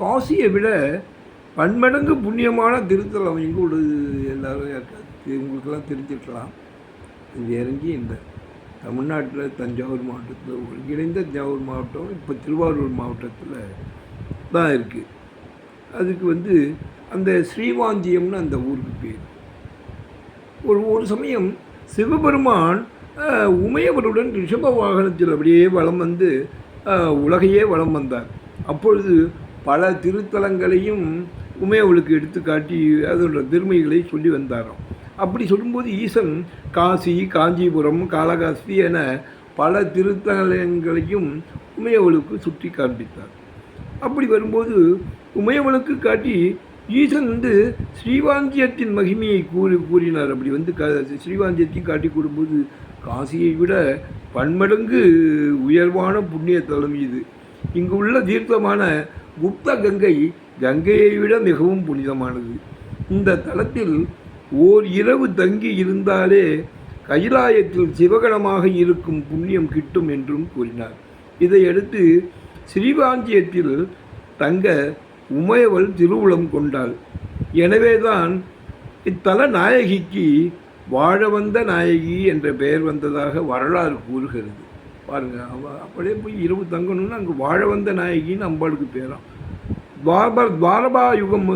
காசியை விட பன்மடங்கு புண்ணியமான திருத்தலம் எங்களோட எல்லாரும் உங்களுக்கெல்லாம் தெரிஞ்சிருக்கலாம். இது இறங்கி இந்த தமிழ்நாட்டில் தஞ்சாவூர் மாவட்டத்தில் ஒருங்கிணைந்த தஞ்சாவூர் மாவட்டம் இப்போ திருவாரூர் மாவட்டத்தில் தான் இருக்குது அதுக்கு வந்து அந்த ஸ்ரீவாஞ்சியம்னு அந்த ஊருக்கு பேர். ஒரு ஒரு சமயம் சிவபெருமான் உமையவருடன் ரிஷப வாகனத்தில் அப்படியே வளம் வந்து உலகையே வளம் வந்தார். அப்பொழுது பல திருத்தலங்களையும் உமையவளுக்கு எடுத்து காட்டி அதோட பெருமைகளை சொல்லி வந்தாராம். அப்படி சொல்லும்போது ஈசன் காசி காஞ்சிபுரம் காளகாஸ்தி என பல திருத்தலங்களையும் உமையவளுக்கு சுற்றி காண்பித்தார். அப்படி வரும்போது உமையவளுக்கு காட்டி ஈசன் வந்து ஸ்ரீவாஞ்சியத்தின் மகிமையை கூறி கூறினார். அப்படி வந்து க ஸ்ரீவாஞ்சியத்தையும் காட்டி கூறும்போது காசியை விட பன்மடங்கு உயர்வான புண்ணிய தலம் இது. இங்கு உள்ள தீர்த்தமான குப்த கங்கை கங்கையை விட மிகவும் புனிதமானது. இந்த தலத்தில் ஓர் இரவு தங்கி இருந்தாலே கைலாயத்தில் சிவகணமாக இருக்கும் புண்ணியம் கிட்டும் என்றும் கூறினார். இதையடுத்து ஸ்ரீவாஞ்சியத்தில் தங்க உமையவள் திருவுளம் கொண்டாள். எனவேதான் இத்தல நாயகிக்கு வாழ வந்த நாயகி என்ற பெயர் வந்ததாக வரலாறு கூறுகிறது. பாருங்கள் அவள் அப்படியே போய் இரவு தங்கணும்னு அங்கே வாழ வந்த நாயகின்னு அம்பாளுக்கு பேரும். துவாபர துவாரபா யுகம்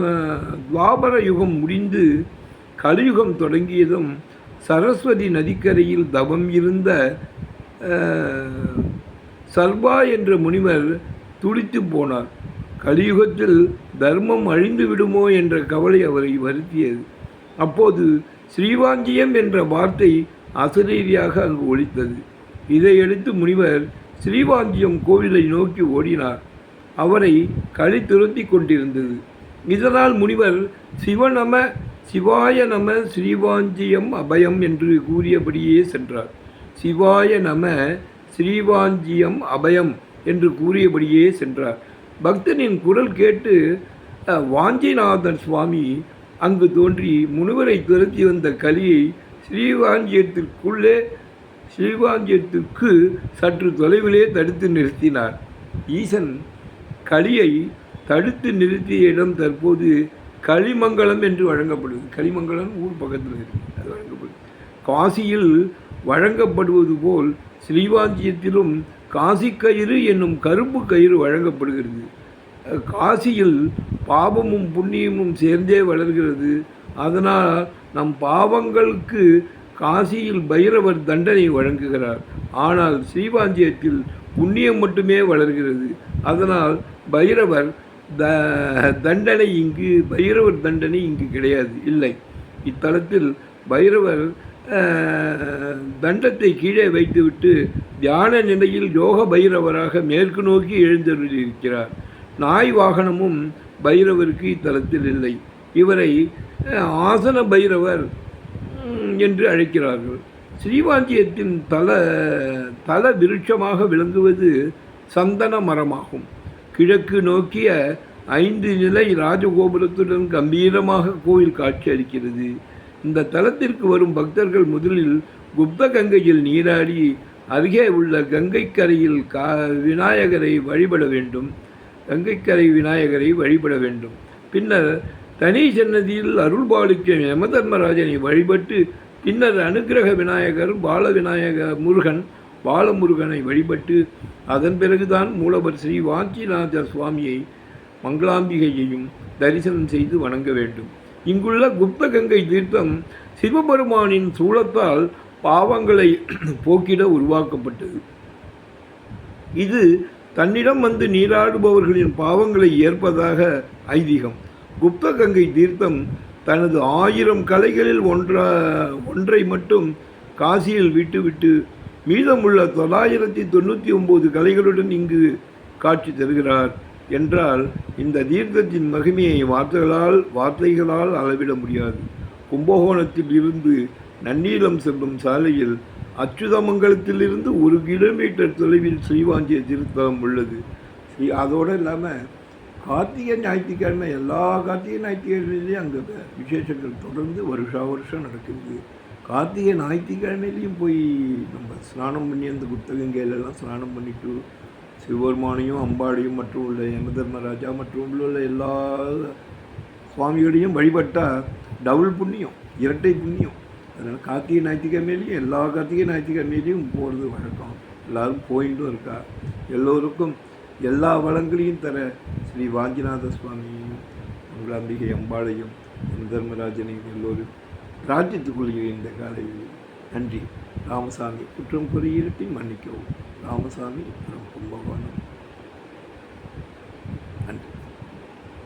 துவாபர யுகம் முடிந்து கலியுகம் தொடங்கியதும் சரஸ்வதி நதிக்கரையில் தவம் இருந்த சர்வா என்ற முனிவர் துடித்து போனார். கலியுகத்தில் தர்மம் அழிந்து விடுமோ என்ற கவலை அவரை வருத்தியது. அப்போது ஸ்ரீவாஞ்சியம் என்ற வார்த்தை அசரீரியாக அங்கு ஒழித்தது இதையடுத்து முனிவர் ஸ்ரீவாஞ்சியம் கோவிலை நோக்கி ஓடினார். அவரை களி துரத்தி கொண்டிருந்தது. இதனால் முனிவர் சிவநம சிவாய நம ஸ்ரீவாஞ்சியம் அபயம் என்று கூறியபடியே சென்றார். சிவாய நம ஸ்ரீவாஞ்சியம் அபயம் என்று கூறியபடியே சென்றார். பக்தனின் குரல் கேட்டு வாஞ்சிநாதன் சுவாமி அங்கு தோன்றி முனிவரை துரத்தி வந்த கலியை ஸ்ரீவாஞ்சியத்திற்குள்ளே ஸ்ரீவாஞ்சியத்திற்கு சற்று தொலைவிலே தடுத்து நிறுத்தினார். ஈசன் களியை தடுத்து நிறுத்திய இடம் தற்போது களிமங்கலம் என்று வழங்கப்படுது களிமங்கலம் ஊர் பக்கத்தில் இருக்கு அது வழங்கப்படுது காசியில் வழங்கப்படுவது போல் ஸ்ரீவாஞ்சியத்திலும் காசி கயிறு என்னும் கருப்பு கயிறு வழங்கப்படுகிறது. காசியில் பாவமும் புண்ணியமும் சேர்ந்தே வளர்கிறது. அதனால் நம் பாவங்களுக்கு காசியில் பைரவர் தண்டனை வழங்குகிறார். ஆனால் ஸ்ரீவாஞ்சியத்தில் புண்ணியம் மட்டுமே வளர்கிறது. அதனால் பைரவர் த தண்டனை இங்கு பைரவர் தண்டனை இங்கு கிடையாது இல்லை. இத்தலத்தில் பைரவர் தண்டத்தை கீழே வைத்துவிட்டு தியான நிலையில் யோக பைரவராக மேற்கு நோக்கி எழுந்தருளியிருக்கிறார். நாய் வாகனமும் பைரவருக்கு இத்தலத்தில் இல்லை. இவரை ஆசன பைரவர் என்று அழைக்கிறார்கள். ஸ்ரீவாஞ்சியத்தின் தல தல விருட்சமாக விளங்குவது சந்தன மரமாகும். கிழக்கு நோக்கிய ஐந்து நிலை ராஜகோபுரத்துடன் கம்பீரமாக கோயில் காட்சி அளிக்கிறது. இந்த தலத்திற்கு வரும் பக்தர்கள் முதலில் குப்த கங்கையில் நீராடி அருகே உள்ள கங்கைக்கரையில் கா விநாயகரை வழிபட வேண்டும். கங்கைக்கரை விநாயகரை வழிபட வேண்டும். பின்னர் தனி சன்னதியில் அருள்பாலிக்கும் யமதர்மராஜனை வழிபட்டு பின்னர் அனுக்கிரக விநாயகர் பால விநாயக முருகன் பாலமுருகனை வழிபட்டு அதன் பிறகுதான் மூலவர் ஸ்ரீ வாஞ்சிநாத சுவாமியை மங்களாம்பிகையையும் தரிசனம் செய்து வணங்க வேண்டும். இங்குள்ள குப்த கங்கை தீர்த்தம் சிவபெருமானின் சூலத்தால் பாவங்களை போக்கிட உருவாக்கப்பட்டது. இது தன்னிடம் வந்து நீராடுபவர்களின் பாவங்களை ஏற்பதாக ஐதீகம். குப்தகங்கை தீர்த்தம் தனது ஆயிரம் கலைகளில் ஒன்றா ஒன்றை மட்டும் காசியில் விட்டுவிட்டு மீதமுள்ள தொள்ளாயிரத்தி தொண்ணூற்றி ஒம்பது கலைகளுடன் இங்கு காட்சி தருகிறார் என்றால் இந்த தீர்த்தத்தின் மகிமையை வார்த்தைகளால் வார்த்தைகளால் அளவிட முடியாது. கும்பகோணத்தில் இருந்து நன்னீலம் செல்லும் சாலையில் அச்சுதமங்கலத்திலிருந்து ஒரு கிலோமீட்டர் தொலைவில் ஸ்ரீவாஞ்சிய திருத்தலம் உள்ளது. ஸ்ரீ அதோடு இல்லாமல் கார்த்திகை ஞாயிற்றுக்கிழமை எல்லா கார்த்திகை ஞாயிற்றுக்கிழமையிலையும் அங்கே விசேஷங்கள் தொடர்ந்து வருஷா வருஷம் நடக்குது. கார்த்திகை ஞாயிற்றுக்கிழமையிலையும் போய் நம்ம ஸ்நானம் பண்ணி அந்த குப்தகங்கையிலலாம் ஸ்நானம் பண்ணிட்டு சிவபெருமானையும் அம்பாடியும் மற்றும் உள்ள யமதர்மராஜா மற்றும் உள்ள எல்லா சுவாமிகளையும் வழிபட்டால் டபுள் புண்ணியம் இரட்டை புண்ணியம். அதனால் கார்த்திகை ஞாயிற்றுக்கிழமையிலையும் எல்லா கார்த்திகை ஞாயிற்றுக்கிழமையிலையும் போகிறது வழக்கம். எல்லோரும் போயிட்டும் இருக்கா? எல்லோருக்கும் எல்லா வளங்களையும் தர ஸ்ரீ வாஞ்சிநாத சுவாமியையும் மங்களாம்பிகை அம்பாளையும் தர்மராஜனையும் எல்லோரும் பிரார்த்தித்துக் கொள்கிறேன் இந்த காலையில். நன்றி. ராமசாமி குற்றம் குறியிருட்டி மன்னிக்கவும். ராமசாமி கும்பகோணம்.